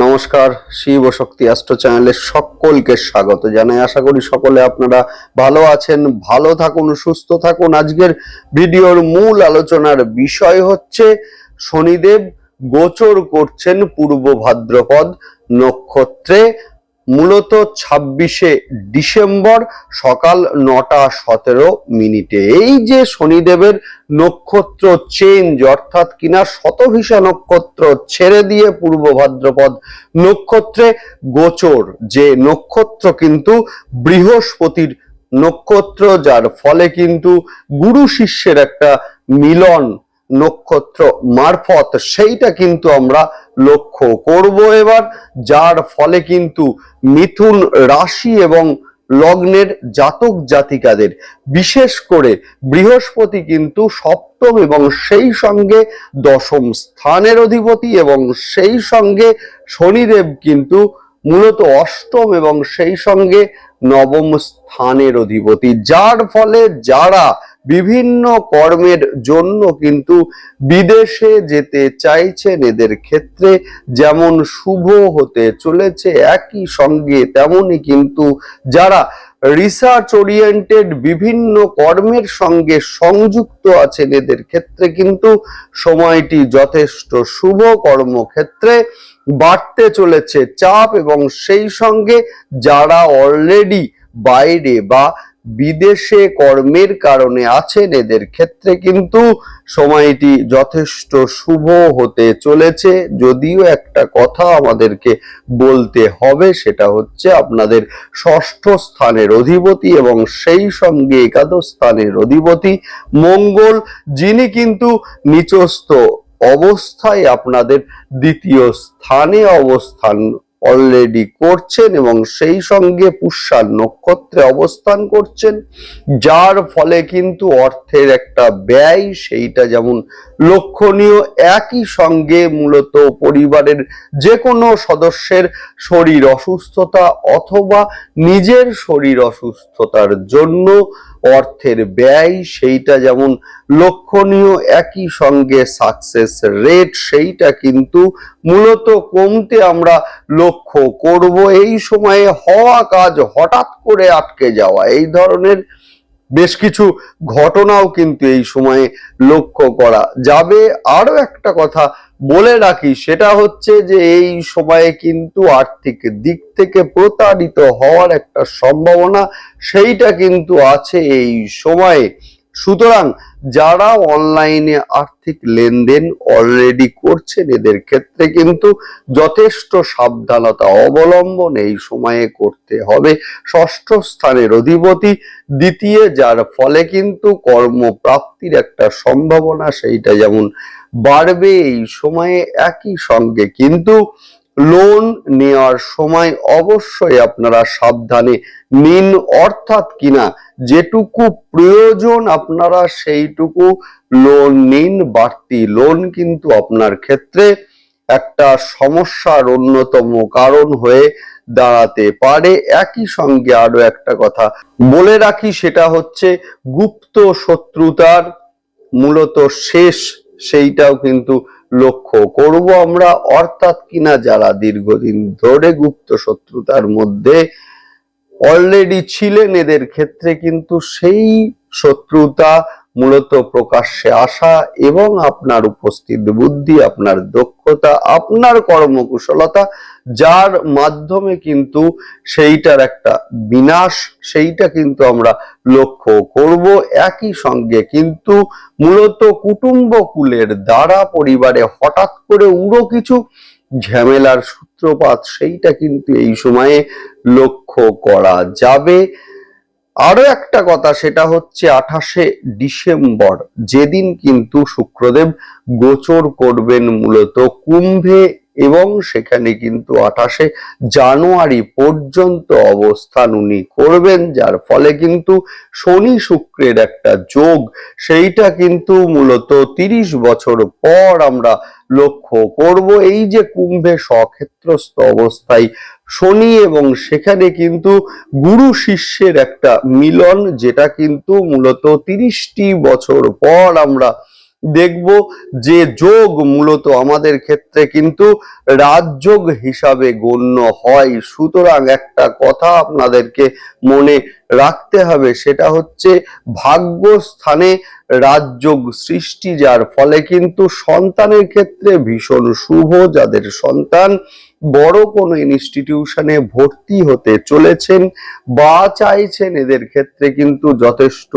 নমস্কার, শিব শক্তি অ্যাস্ট্রো চ্যানেলে সকলকে স্বাগত জানাই। আশা করি সকলে আপনারা ভালো আছেন, ভালো থাকুন, সুস্থ থাকুন। আজকের ভিডিওর মূল আলোচনার বিষয় হচ্ছে, শনিদেব গোচর করছেন পূর্ব ভাদ্রপদ নক্ষত্রে। মূলত ছাব্বিশে ডিসেম্বর সকাল নটা সতেরো মিনিটে। এই যে শনিদেবের নক্ষত্র চেঞ্জ অর্থাৎ কিনা শতভিষা নক্ষত্র ছেড়ে দিয়ে পূর্ব ভাদ্রপদ নক্ষত্রে গোচর, যে নক্ষত্র কিন্তু বৃহস্পতির নক্ষত্র, যার ফলে কিন্তু গুরু শিষ্যের একটা মিলন নক্ষত্র মারফত, সেইটা কিন্তু আমরা লক্ষ্য করব এবার, যার ফলে কিন্তু মিথুন রাশি এবং লগ্নের জাতক জাতিকাদের, বিশেষ করে বৃহস্পতি কিন্তু সপ্তম এবং সেই সঙ্গে দশম স্থানের অধিপতি এবং সেই সঙ্গে শনিদেব কিন্তু মূলত অষ্টম এবং সেই সঙ্গে নবম স্থানের অধিপতি। যার ফলে যারা বিভিন্ন কর্মের জন্য কিন্তু বিদেশে যেতে চাইছেন এদের ক্ষেত্রে যেমন শুভ হতে চলেছে, একই সঙ্গে তেমনই কিন্তু যারা রিসার্চ ওরিয়েন্টেড বিভিন্ন কর্মের সঙ্গে সংযুক্ত আছেন এদের ক্ষেত্রে কিন্তু সময়টি যথেষ্ট শুভ। কর্মক্ষেত্রে বাড়তে চলেছে চাপ এবং সেই সঙ্গে যারা অলরেডি বাইরে বা বিদেশে কর্মের কারণে আছেন এদের ক্ষেত্রে কিন্তু সময়টি যথেষ্ট শুভ হতে চলেছে। যদিও একটা কথা আমাদেরকে বলতে হবে, সেটা হচ্ছে আপনাদের ষষ্ঠ স্থানের অধিপতি এবং সেই সঙ্গে একাদশ স্থানের অধিপতি মঙ্গল, যিনি কিন্তু নিচস্থ অবস্থায় আপনাদের দ্বিতীয় স্থানে অবস্থান অলরেডি করছেন এবং সেই সঙ্গে পুষ্যার নক্ষত্রে অবস্থান করছেন, যার ফলে কিন্তু অর্থের একটা ব্যয় সেইটা যেমন লক্ষণীয়, একই সঙ্গে মূলত পরিবারের যে কোনো সদস্যের শরীর অসুস্থতা অথবা নিজের শরীর অসুস্থতার জন্য অর্থের ব্যয়, সেইটা যেমন লক্ষণীয়, একই সঙ্গে সাকসেস রেট সেইটা কিন্তু মূলত কমতে আমরা লক্ষ্য করব। এই সময়ে হওয়া কাজ হঠাৎ করে আটকে যাওয়া, এই ধরনের বেশ কিছু ঘটনাও কিন্তু এই সময়ে লক্ষ্য করা যাবে। আরও একটা কথা বলে রাখি, সেটা হচ্ছে যে এই সময়ে কিন্তু আর্থিক দিক থেকে প্রতারিত হওয়ার একটা সম্ভাবনা সেইটা কিন্তু আছে এই সময়ে। সুতরাং যারা অনলাইনে আর্থিক লেনদেন অলরেডি করছেন, এদের ক্ষেত্রে কিন্তু যথেষ্ট সাবধানতা অবলম্বন এই সময়ে করতে হবে। ষষ্ঠ স্থানের অধিপতি, দ্বিতীয়, যার ফলে কিন্তু কর্মপ্রাপ্তির একটা সম্ভাবনা, সেইটা যেমন বাড়বে এই সময়ে একই সঙ্গে। কিন্তু লোন নেওয়ার সময় অবশ্যই আপনারা সাবধানে নিন, অর্থাৎ কিনা যেটুকু প্রয়োজন আপনারা সেইটুকু লোন নিন, বাড়তি লোন কিন্তু আপনার ক্ষেত্রে একটা সমস্যার অন্যতম কারণ হয়ে দাঁড়াতে পারে। একই সঙ্গে আরও একটা কথা বলে রাখি, সেটা হচ্ছে গুপ্ত শত্রুতার মূলত শেষ সেইটাও কিন্তু লক্ষ্য করব আমরা। অর্থাৎ কিনা যারা দীর্ঘদিন ধরে গুপ্ত শত্রুতার মধ্যে অলরেডি ছিলেন, এদের ক্ষেত্রে কিন্তু সেই শত্রুতা মূলত প্রকাশ্যে আসা এবং আপনার উপস্থিত বুদ্ধি, আপনার দক্ষতা, আপনার কর্মকুশলতা, যার মাধ্যমে কিন্তু সেইটার একটা বিনাশ, সেইটা কিন্তু আমরা লক্ষ্য করব একই সঙ্গে। কিন্তু মূলত কুটুম্ব কুলের দ্বারা পরিবারে হঠাৎ করে উড়ো কিছু ঝামেলার সূত্রপাত, সেইটা কিন্তু এই সময়ে লক্ষ্য করা যাবে। আরও একটা কথা, সেটা হচ্ছে আঠাশে ডিসেম্বর। যেদিন কিন্তু শুক্রদেব গোচর করবেন মূলত কুম্ভে এবং সেখানে কিন্তু আঠাশে জানুয়ারি পর্যন্ত অবস্থান উনি করবেন, যার ফলে কিন্তু শনি শুক্রের একটা যোগ, সেইটা কিন্তু মূলত তিরিশ বছর পর আমরা লক্ষ্য করব। এই যে কুম্ভে স্বক্ষেত্রস্থ অবস্থায় শনি এবং সেখানে কিন্তু গুরু শিষ্যের একটা মিলন, যেটা কিন্তু মূলত তিরিশটি বছর পর আমরা দেখব যে যোগ মূলত আমাদের ক্ষেত্রে কিন্তু রাজযোগ হিসাবে গণ্য হয়। সুতরাং একটা কথা আপনাদেরকে মনে রাখতে হবে, সেটা হচ্ছে ভাগ্যস্থানে রাজযোগ সৃষ্টি, যার ফলে কিন্তু সন্তানের ক্ষেত্রে ভীষণ শুভ, যাদের সন্তান বড় কোনো ইনস্টিটিউশনে ভর্তি হতে চলেছেন বা চাইছেন এদের ক্ষেত্রে কিন্তু যথেষ্ট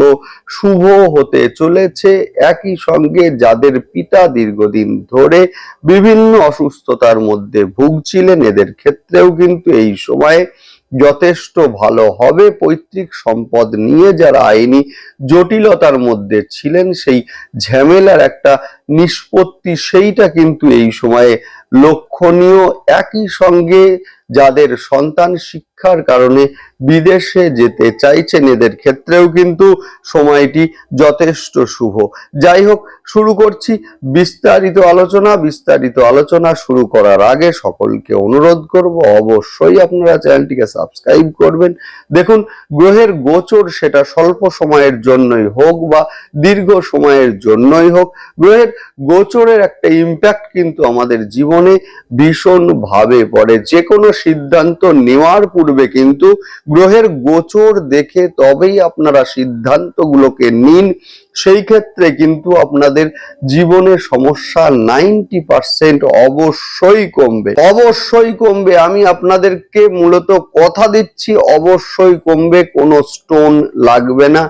শুভ হতে চলেছে। একই সঙ্গে যাদের পিতা দীর্ঘদিন ধরে বিভিন্ন অসুস্থতার মধ্যে ভুগছিলেন, এদের ক্ষেত্রেও কিন্তু এই সময়ে যথেষ্ট ভালো হবে। পৈতৃক সম্পদ নিয়ে যারা আইনি জটিলতার মধ্যে ছিলেন, সেই ঝামেলার একটা নিষ্পত্তি, সেইটা কিন্তু এই সময়ে লক্ষণীয় একই সঙ্গে যাদের সন্তান শিক্ষার কারণে বিদেশে যেতে চাইছেন এদের ক্ষেত্রেও কিন্তু সময়টি যথেষ্ট শুভ। যাই হোক, শুরু করছি বিস্তারিত আলোচনা। বিস্তারিত আলোচনা শুরু করার আগে সকলকে অনুরোধ করব, অবশ্যই আপনারা চ্যানেলটিকে সাবস্ক্রাইব করবেন। দেখুন, গ্রহের গোচর সেটা স্বল্প সময়ের জন্যই হোক বা দীর্ঘ সময়ের জন্যই হোক, গ্রহের গোচরের একটা ইম্প্যাক্ট কিন্তু আমাদের জীবনে ভীষণ ভাবে পড়ে। যে কোনো সিদ্ধান্ত নেওয়ার পূর্বে কিন্তু গ্রহের গোচর দেখে তবেই আপনারা সিদ্ধান্তগুলোকে নিন। সেই ক্ষেত্রে কিন্তু আপনাদের জীবনের সমস্যা নাইনটি পার্সেন্ট অবশ্যই কমবে। অবশ্যই কমবে। আমি আপনাদেরকে মূলত কথা দিচ্ছি, অবশ্যই কমবে, কোনো স্টোন লাগবে না।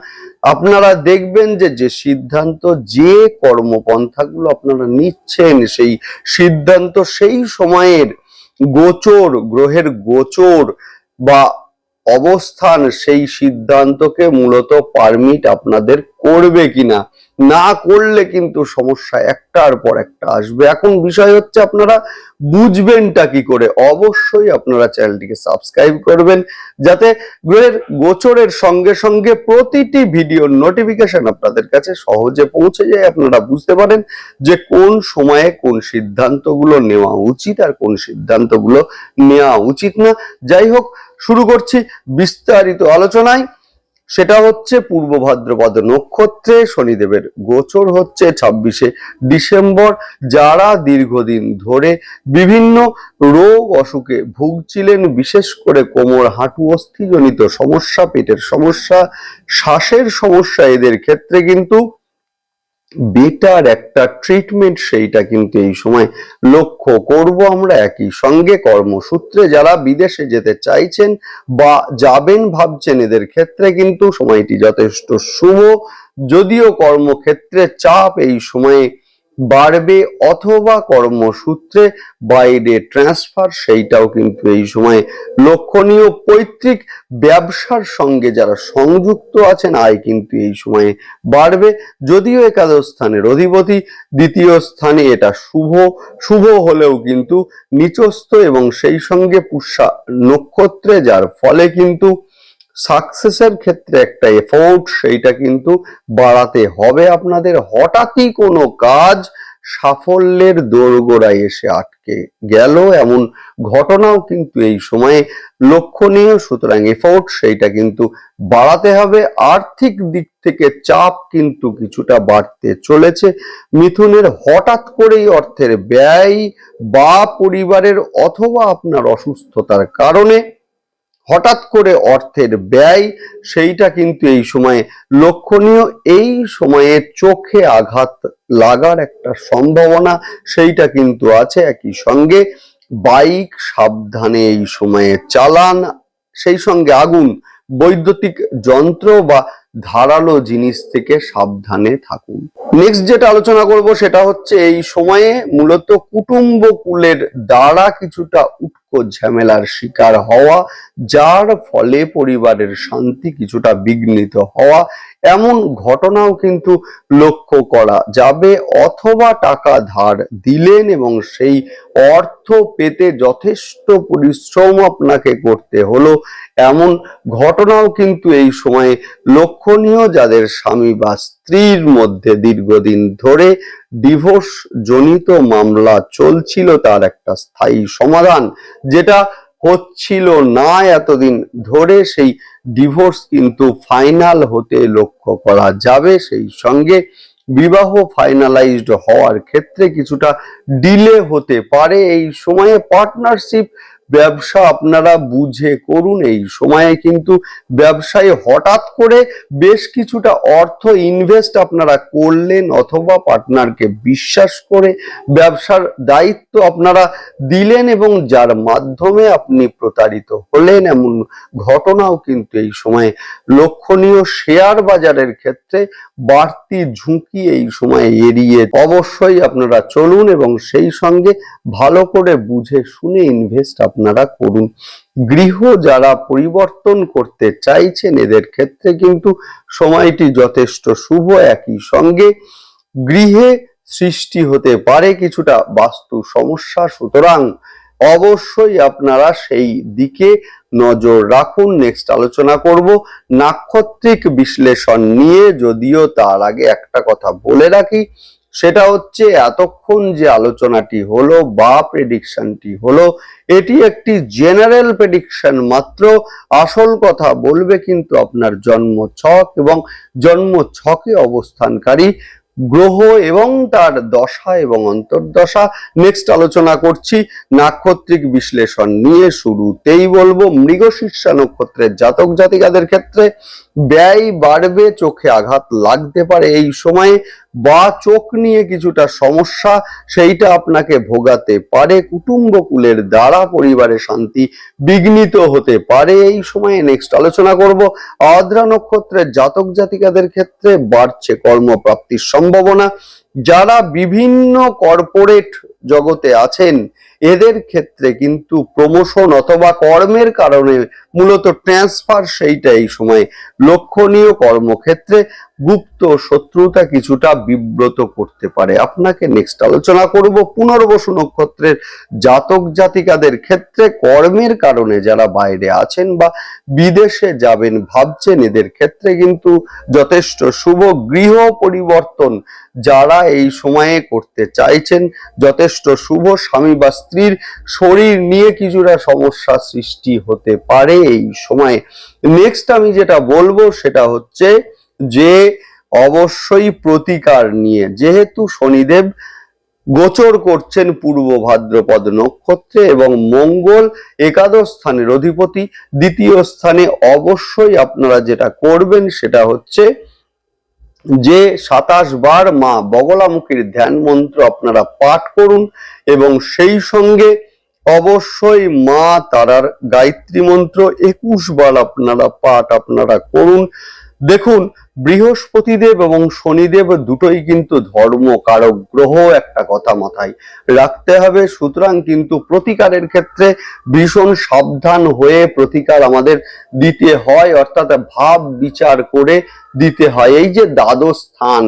আপনারা দেখবেন যে যে সিদ্ধান্ত যে কর্মপন্থাগুলো আপনারা নিচ্ছেন, সেই সিদ্ধান্ত সেই সময়ের গোচর, গ্রহের গোচর বা অবস্থান সেই সিদ্ধান্তকে মূলত পারমিট আপনাদের করবে কিনা, না করলে কিন্তু সমস্যা একটার পর একটা আসবে। এখন বিষয় হচ্ছে আপনারা বুঝবেনটা কি করে? অবশ্যই আপনারা চ্যানেলটিকে সাবস্ক্রাইব করবেন, যাতে গ্রহের গোচরের সঙ্গে সঙ্গে প্রতিটি ভিডিওর নোটিফিকেশন আপনাদের কাছে সহজে পৌঁছে যায়। আপনারা বুঝতে পারেন যে কোন সময়ে কোন সিদ্ধান্তগুলো নেওয়া উচিত আর কোন সিদ্ধান্তগুলো নেওয়া উচিত না। যাই হোক শুরু করছি বিস্তারিত আলোচনায়। সেটা হচ্ছে পূর্ব ভাদ্রপদ নক্ষত্রে শনিদেবের গোচর হচ্ছে ছাব্বিশে ডিসেম্বর। যারা দীর্ঘদিন ধরে বিভিন্ন রোগ অসুখে ভুগছিলেন, বিশেষ করে কোমর, হাঁটু, অস্থিজনিত সমস্যা, পেটের সমস্যা, শ্বাসের সমস্যা, এদের ক্ষেত্রে কিন্তু বেটার একটা ট্রিটমেন্ট সেইটা কিন্তু এই সময় লক্ষ্য করব আমরা একই সঙ্গে। কর্মসূত্রে যারা বিদেশে যেতে চাইছেন বা যাবেন ভাবছেন, এদের ক্ষেত্রে কিন্তু সময়টি যথেষ্ট শুভ। যদিও কর্মক্ষেত্রে চাপ এই সময়ে বাড়বে অথবা কর্মসূত্রে বাইরে ট্রান্সফার সেইটাও কিন্তু এই সময়ে লক্ষণীয় পৈতৃক ব্যবসার সঙ্গে যারা সংযুক্ত আছেন, আয় কিন্তু এই সময়ে বাড়বে। যদিও একাদশ স্থানের অধিপতি, দ্বিতীয় স্থানে এটা শুভ শুভ হলেও কিন্তু নিচস্থ এবং সেই সঙ্গে পুষ্যা নক্ষত্রে, যার ফলে কিন্তু সাকসেসের ক্ষেত্রে একটা এফোর্ট সেইটা কিন্তু বাড়াতে হবে। আপনাদের হঠাৎই কোনো কাজ সাফল্যের দোরগোড়ায় এসে আটকে গেল। এমন ঘটনাও কিন্তু এই সময়ে লক্ষণীয়। সুতরাং এফোর্ট সেইটা কিন্তু বাড়াতে হবে। আর্থিক দিক থেকে চাপ কিন্তু কিছুটা বাড়তে চলেছে। মিথুনের হঠাৎ করেই অর্থের ব্যয় বা পরিবারের অথবা আপনার অসুস্থতার কারণে হঠাৎ করে অর্থের ব্যয়, সেইটা কিন্তু এই সময়ে লক্ষণীয়। এই সময়ে চোখে আঘাত লাগার একটা সম্ভাবনা, সেইটা কিন্তু আছে একই সঙ্গে। বাইক সাবধানে এই সময়ে চালান, সেই সঙ্গে আগুন বৈদ্যুতিক যন্ত্র বা ধারালো জিনিস থেকে সাবধানে থাকুন। নেক্সট যেটা আলোচনা করব সেটা হচ্ছে এই সময়ে মূলত কুটুম্ব কুলের দ্বারা কিছুটা উটকো ঝামেলার শিকার হওয়া, যার ফলে পরিবারের শান্তি কিছুটা বিঘ্নিত হওয়া, এমন ঘটনাও কিন্তু লক্ষ্য করা যাবে। অথবা টাকা ধার দিলেন এবং সেই অর্থ পেতে যথেষ্ট পরিশ্রম আপনাকে করতে হলো। এমন ঘটনাও কিন্তু এই সময়ে লক্ষণীয় যাদের স্বামী বা স্ত্রীর মধ্যে দীর্ঘদিন ধরে ডিভোর্স জনিত মামলা চলছিল তার একটা স্থায়ী সমাধান, যেটা হচ্ছিল না এতদিন ধরে, সেই ডিভোর্স কিন্তু ফাইনাল হতে লক্ষ্য করা যাবে। সেই সঙ্গে বিবাহ ফাইনালাইজড হওয়ার ক্ষেত্রে কিছুটা ডিলে হতে পারে। এই সময়ে পার্টনারশিপ ব্যবসা আপনারা বুঝে করুন। এই সময়ে কিন্তু ব্যবসায় হঠাৎ করে বেশ কিছুটা অর্থ ইনভেস্ট আপনারা করলেন অথবা পার্টনারকে বিশ্বাস করে ব্যবসার দায়িত্ব আপনারা দিলেন এবং যার মাধ্যমে আপনি প্রতারিত হলেন এমন ঘটনাও কিন্তু এই সময়ে লক্ষণীয় শেয়ার বাজারের ক্ষেত্রে বাড়তি ঝুঁকি এই সময়ে এড়িয়ে অবশ্যই আপনারা চলুন এবং সেই সঙ্গে ভালো করে বুঝে শুনে ইনভেস্ট আপনারা করুন। গৃহ যারা পরিবর্তন করতে চাইছেন, এদের ক্ষেত্রে কিন্তু সময়টি যথেষ্ট শুভ, একই সঙ্গে গৃহে সৃষ্টি হতে পারে কিছুটা বাস্তু সমস্যা। সুতরাং অবশ্যই আপনারা সেই দিকে নজর রাখুন। নেক্সট আলোচনা করব নাক্ষত্রিক বিশ্লেষণ নিয়ে। যদিও তার আগে একটা কথা বলে রাখি সেটা হচ্ছে এতক্ষণ যে আলোচনাটি হলো বা প্রেডিকশনটি হলো, এটি একটি জেনারেল প্রেডিকশন মাত্র। আসল কথা বলবে কিন্তু আপনার জন্ম ছক এবং জন্ম ছকে অবস্থানকারী গ্রহ এবং তার দশা এবং অন্তর্দশা। নেক্সট আলোচনা করছি, নাক্ষত্রিক বিশ্লেষণ নিয়ে শুরুতেই বলব মৃগশীর্ষা নক্ষত্রের জাতক জাতিকাদের ক্ষেত্রে ব্যয় বাড়বে, চোখে আঘাত লাগতে পারে। এই সময়ে বা চোখ নিয়ে কিছুটা সমস্যা, সেইটা আপনাকে ভোগাতে পারে। কুটুম্বকুলের দ্বারা পরিবারে শান্তি বিঘ্নিত হতে পারে। এই সময়ে নেক্সট আলোচনা করব। আদ্রা নক্ষত্রের জাতক জাতিকাদের ক্ষেত্রে বাড়ছে কর্মপ্রাপ্তির সম্ভাবনা। যারা বিভিন্ন কর্পোরেট জগতে আছেন। এদের ক্ষেত্রে কিন্তু প্রমোশন অথবা কর্মের কারণে মূলত ট্রান্সফার সেইটা এই সময়। লক্ষণীয় কর্মক্ষেত্রে গুপ্ত শত্রুতা কিছুটা বিব্রত করতে পারে। আপনাকে নেক্সট আলোচনা করব পুনর্বসু নক্ষত্রের জাতক জাতিকাদের ক্ষেত্রে কর্মের কারণে যারা বাইরে আছেন বা বিদেশে যাবেন ভাবছেন এদের ক্ষেত্রে কিন্তু যথেষ্ট শুভ গৃহ পরিবর্তন যারা এই সময়ে করতে চাইছেন। যথেষ্ট শুভ স্বামী বা স্ত্রীর শরীর নিয়ে কিছুটা সমস্যা সৃষ্টি হতে পারে এই সময়ে। নেক্সট আমি যেটা বলব সেটা হচ্ছে যে অবশ্যই প্রতিকার নিয়ে। যেহেতু শনিদেব গোচর করছেন পূর্ব ভাদ্রপদ নক্ষত্রে এবং মঙ্গল একাদশ স্থানের অধিপতি, দ্বিতীয় স্থানে অবশ্যই আপনারা যেটা করবেন সেটা হচ্ছে যে সাতাশ বার মা বগলামুখীর ধ্যান মন্ত্র আপনারা পাঠ করুন এবং সেই সঙ্গে অবশ্যই মা তারার গায়ত্রী মন্ত্র একুশ বার আপনারা পাঠ আপনারা করুন। দেখুন, বৃহস্পতিদেব এবং শনিদেব দুটোই কিন্তু ধর্ম, কারক, গ্রহ, একটা কথা মাথায় রাখতে হবে। সুতরাং কিন্তু প্রতিকারের ক্ষেত্রে ভীষণ সাবধান হয়ে প্রতিকার আমাদের দিতে হয়, অর্থাৎ ভাব বিচার করে দিতে হয়। এই যে দ্বাদশ স্থান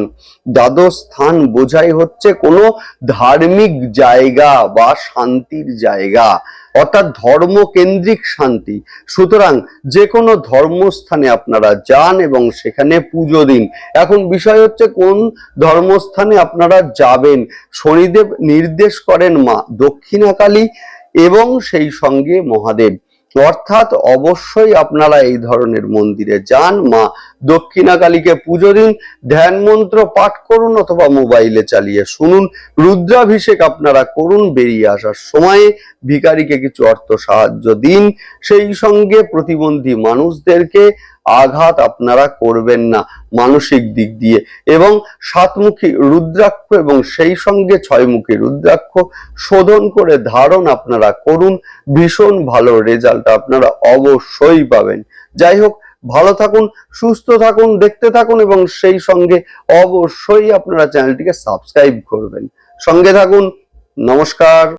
দ্বাদশ স্থান বোঝাই হচ্ছে কোনো ধার্মিক জায়গা বা শান্তির জায়গা। অর্থাৎ ধর্মকেন্দ্রিক শান্তি। সুতরাং যে কোনো ধর্মস্থানে আপনারা যান এবং সেখানে পুজো দিন। এখন বিষয় হচ্ছে কোন ধর্মস্থানে আপনারা যাবেন? শনিদেব নির্দেশ করেন মা দক্ষিণাকালী এবং সেই সঙ্গে মহাদেব। অর্থাৎ অবশ্যই আপনারা এই ধরনের মন্দিরে যান, মা দক্ষিণাকালীকে পুজো দিন, ধ্যান মন্ত্র পাঠ করুন অথবা মোবাইলে চালিয়ে শুনুন, রুদ্রাভিষেক আপনারা করুন, বেরিয়ে আসার সময়ে ভিকারিকে কিছু অর্থ সাহায্য দিন। সেই সঙ্গে প্রতিবন্ধী মানুষদেরকে আঘাত আপনারা করবেন না মানসিক দিক দিয়ে। এবং সাতমুখী রুদ্রাক্ষ এবং সেই সঙ্গে ছয়মুখী রুদ্রাক্ষ শোধন করে ধারণ আপনারা করুন। ভীষণ ভালো রেজাল্ট আপনারা অবশ্যই পাবেন। যাই হোক, ভালো থাকুন, সুস্থ থাকুন, দেখতে থাকুন এবং সেই সঙ্গে অবশ্যই আপনারা চ্যানেলটিকে সাবস্ক্রাইব করবেন। সঙ্গে থাকুন, নমস্কার।